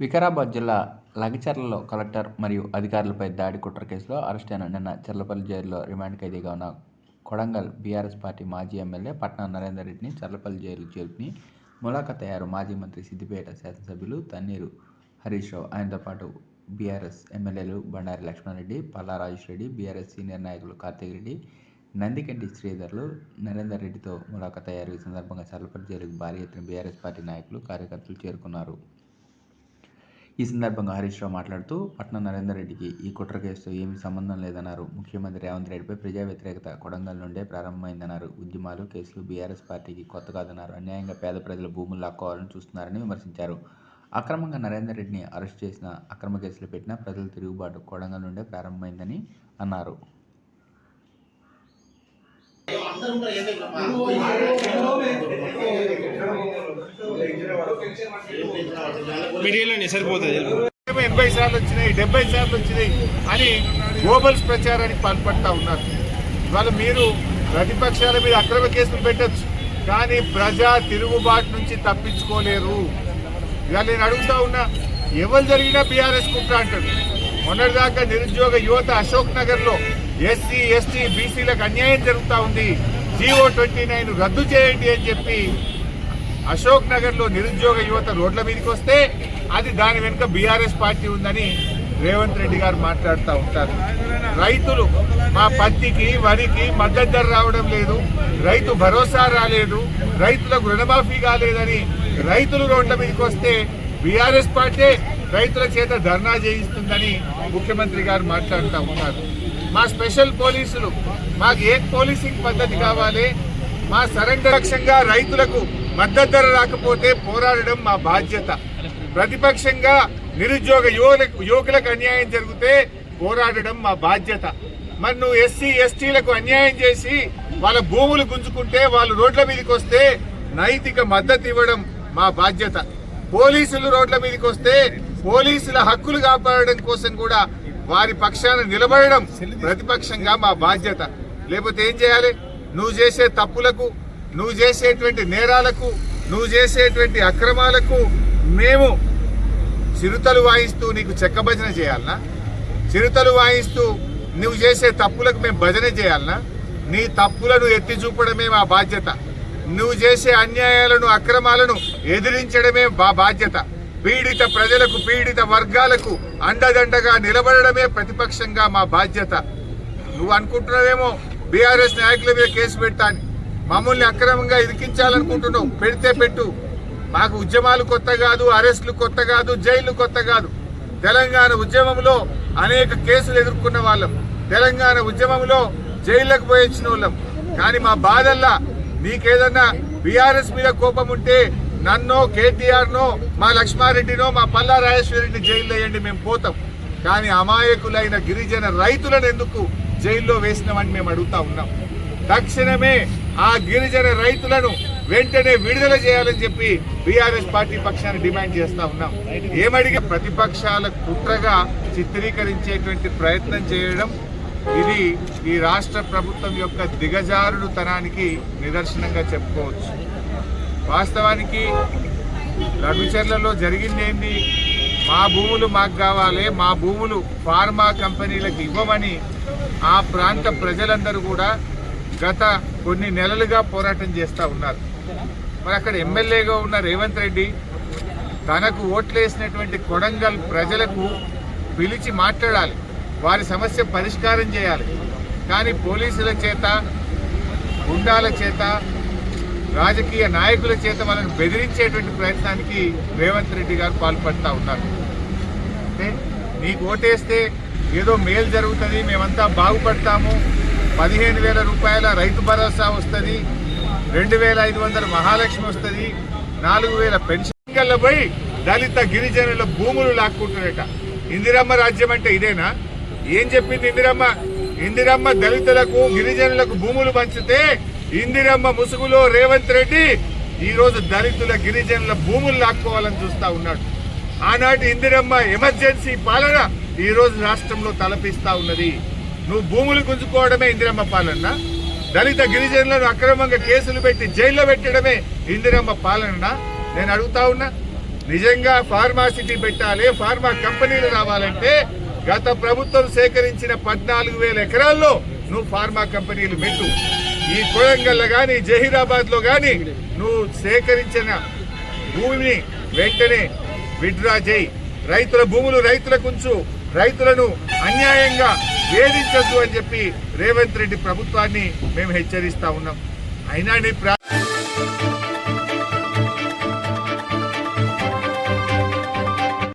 వికారాబాద్ జిల్లా లగచర్లలో కలెక్టర్ మరియు అధికారులపై దాడి కుట్ర కేసులో అరెస్ట్ అయిన నిన్న చర్లపల్లి జైలులో రిమాండ్ ఖైదీగా ఉన్న కొడంగల్ బీఆర్ఎస్ పార్టీ మాజీ ఎమ్మెల్యే పట్నం నరేందర్ రెడ్డిని చర్లపల్లి జైలు చేరుకుని ములాఖత్ అయ్యారు. మాజీ మంత్రి సిద్దిపేట శాసనసభ్యులు తన్నీరు హరీష్ రావు. ఆయనతో పాటు బీఆర్ఎస్ ఎమ్మెల్యేలు బండారి లక్ష్మారెడ్డి పల్లా రాజేష్ రెడ్డి బీఆర్ఎస్ సీనియర్ నాయకులు కార్తీక్ రెడ్డి నందికంటి శ్రీధర్లు నరేందర్ రెడ్డితో ములాఖత్ అయ్యారు. ఈ సందర్భంగా చర్లపల్లి జైలుకు భారీ ఎత్తున బీఆర్ఎస్ పార్టీ నాయకులు కార్యకర్తలు చేరుకున్నారు. ఈ సందర్భంగా హరీష్ రావు మాట్లాడుతూ పట్నం నరేందర్ రెడ్డికి ఈ కుట్ర కేసుతో ఏమీ సంబంధం లేదన్నారు. ముఖ్యమంత్రి రేవంత్ రెడ్డిపై ప్రజా వ్యతిరేకత కొడంగల్ నుండే ప్రారంభమైందన్నారు. ఉద్యమాలు కేసులు బీఆర్ఎస్ పార్టీకి కొత్త కాదన్నారు. అన్యాయంగా పేద ప్రజల భూములు లాక్కోవాలని చూస్తున్నారని విమర్శించారు. అక్రమంగా నరేందర్ రెడ్డిని అరెస్ట్ చేసిన అక్రమ కేసులు పెట్టిన ప్రజల తిరుగుబాటు కొడంగల్ నుండే ప్రారంభమైందని అన్నారు. మీడియాలోనే సరిపోతుంది. ఎనభై సార్లు వచ్చినాయి డెబ్బై సార్లు వచ్చినాయి అని గ్లోబల్స్ ప్రచారానికి పాల్పడతా ఉన్నారు. ఇవాళ మీరు ప్రతిపక్షాల మీద అక్రమ కేసులు పెట్టచ్చు కానీ ప్రజా తిరుగుబాటు నుంచి తప్పించుకోలేరు. ఇవాళ నేను అడుగుతా ఉన్నా ఎవరు జరిగినా బీఆర్ఎస్ కుట్ర అంటారు. మొన్నటిదాకా నిరుద్యోగ యువత అశోక్ నగర్లో ఎస్సీ ఎస్టీ బీసీలకు అన్యాయం జరుగుతూ ఉంది. జీవో ట్వంటీ నైన్ రద్దు చేయండి అని చెప్పి అశోక్ నగర్లో నిరుద్యోగ యువత రోడ్ల మీదకి వస్తే అది దాని వెనుక బీఆర్ఎస్ పార్టీ ఉందని రేవంత్ రెడ్డి గారు మాట్లాడుతూ ఉంటారు. రైతులు మా పత్తికి వరికి మద్దతు ధర రావడం లేదు. రైతు భరోసా రాలేదు. రైతులకు రుణమాఫీ కాలేదని రైతులు రోడ్ల మీదకి వస్తే బీఆర్ఎస్ పార్టీ రైతుల చేత ధర్నా చేయిస్తుందని ముఖ్యమంత్రి గారు మాట్లాడుతూ ఉంటారు మా స్పెషల్ పోలీసులు మాకు ఏ పోలీసింగ్ పద్ధతి కావాలి. మా సరెండర్ లక్ష్యంగా రైతులకు మద్దతు ధర రాకపోతే పోరాడడం మా బాధ్యత. ప్రతిపక్షంగా నిరుద్యోగ యువలకు యువకులకు అన్యాయం జరిగితే పోరాడడం మా బాధ్యత. మరి నువ్వు ఎస్సీ ఎస్టీలకు అన్యాయం చేసి వాళ్ళ భూములు గుంజుకుంటే వాళ్ళు రోడ్ల మీదకి వస్తే నైతిక మద్దతు ఇవ్వడం మా బాధ్యత. పోలీసులు రోడ్ల మీదకి వస్తే పోలీసుల హక్కులు కాపాడడం కోసం కూడా వారి పక్షాన నిలబడడం ప్రతిపక్షంగా మా బాధ్యత. లేకపోతే ఏం చేయాలి? నువ్వు చేసే తప్పులకు నువ్వు చేసేటువంటి నేరాలకు నువ్వు చేసేటువంటి అక్రమాలకు మేము చిరుతలు వాయిస్తూ నీకు చెక్క భజన చేయాలనా? చిరుతలు వాయిస్తూ నువ్వు చేసే తప్పులకు మేము భజన చేయాలనా? నీ తప్పులను ఎత్తి చూపడమే మా బాధ్యత. నువ్వు చేసే అన్యాయాలను అక్రమాలను ఎదిరించడమే మా బాధ్యత. పీడిత ప్రజలకు పీడిత వర్గాలకు అండదండగా నిలబడడమే ప్రతిపక్షంగా మా బాధ్యత. నువ్వు అనుకుంటున్నావేమో బీఆర్ఎస్ నాయకుల మీద కేసు పెట్టాని మమ్మల్ని అక్రమంగా ఇరికించాలనుకుంటున్నావు. పెడితే పెట్టు. మాకు ఉద్యమాలు కొత్త కాదు అరెస్టులు కొత్త కాదు జైలు కొత్త కాదు. తెలంగాణ ఉద్యమంలో అనేక కేసులు ఎదుర్కొన్న వాళ్ళం. తెలంగాణ ఉద్యమంలో జైళ్ళకు పోయొచ్చిన వాళ్ళం. కానీ మా బాధల్లా నీకేదన్నా బీఆర్ఎస్ మీద కోపం ఉంటే నన్నో కేటీఆర్నో మా లక్ష్మారెడ్డినో మా పల్లా రాజేశ్వరిని జైల్లో వేయండి మేము పోతాం. కానీ అమాయకులైన గిరిజన రైతులను ఎందుకు జైల్లో వేసినామని మేము అడుగుతా ఉన్నాం. తక్షణమే ఆ గిరిజన రైతులను వెంటనే విడుదల చేయాలని చెప్పి బీఆర్ఎస్ పార్టీ పక్షాన్ని డిమాండ్ చేస్తా ఉన్నాం. ఏమడిగి ప్రతిపక్షాల కుట్రగా చిత్రీకరించేటువంటి ప్రయత్నం చేయడం ఇది ఈ రాష్ట్ర ప్రభుత్వం యొక్క దిగజారుడు తనానికి నిదర్శనంగా చెప్పుకోవచ్చు. వాస్తవానికి రఘుచర్లలో జరిగిందేంటి మా భూములు మాకు కావాలి మా భూములు ఫార్మా కంపెనీలకు ఇవ్వమని ఆ ప్రాంత ప్రజలందరూ కూడా గత కొన్ని నెలలుగా పోరాటం చేస్తూ ఉన్నారు. మరి అక్కడ ఎమ్మెల్యేగా ఉన్న రేవంత్ రెడ్డి తనకు ఓట్లేసినటువంటి కొడంగల్ ప్రజలకు పిలిచి మాట్లాడాలి వారి సమస్య పరిష్కారం చేయాలి. కానీ పోలీసుల చేత గుండాల చేత రాజకీయ నాయకుల చేత వాళ్ళని బెదిరించేటువంటి ప్రయత్నానికి రేవంత్ రెడ్డి గారు పాల్పడతా ఉన్నారు. అంటే నీకు ఓటేస్తే ఏదో మేలు జరుగుతుంది మేమంతా బాగుపడతాము పదిహేను వేల రూపాయల రైతు భరోసా వస్తుంది రెండు వేల ఐదు వందల మహాలక్ష్మి వస్తుంది నాలుగు వేల పెన్షన్ పోయి దళిత గిరిజనుల భూములు లాక్కుంటున్నట. ఇందిరమ్మ రాజ్యం అంటే ఇదేనా? ఏం చెప్పింది ఇందిరమ్మ? ఇందిరమ్మ దళితులకు గిరిజనులకు భూములు పంచితే ఇందిరమ్మ ముసుగులో రేవంత్ రెడ్డి ఈ రోజు దళితుల గిరిజనుల భూములు లాక్కోవాలని చూస్తూ ఉన్నాడు. ఆనాటి ఇందిరమ్మ ఎమర్జెన్సీ పాలన ఈరోజు రాష్ట్రంలో తలపిస్తా ఉన్నది. నువ్వు భూములు గుంజుకోవడమే ఇందిరమ్మ పాలన. దళిత గిరిజనులను అక్రమంగా కేసులు పెట్టి జైల్లో పెట్టడమే ఇందిరమ్మ పాలన. నేను అడుగుతా ఉన్నా నిజంగా ఫార్మాసిటీ పెట్టాలి ఫార్మా కంపెనీలు రావాలంటే గత ప్రభుత్వం సేకరించిన పద్నాలుగు వేల ఎకరాల్లో నువ్వు ఫార్మా కంపెనీలు పెట్టు. ఈ కోయంగల్లో కానీ జహీరాబాద్లో కానీ నువ్వు సేకరించిన భూమిని వెంటనే విడ్రా చేయి. రైతుల భూములు రైతులకు ఉంచు రైతులను అన్యాయంగా వేధించద్దు అని చెప్పి రేవంత్ రెడ్డి ప్రభుత్వాన్ని మేము హెచ్చరిస్తా ఉన్నాం. అయినా నీ ప్రా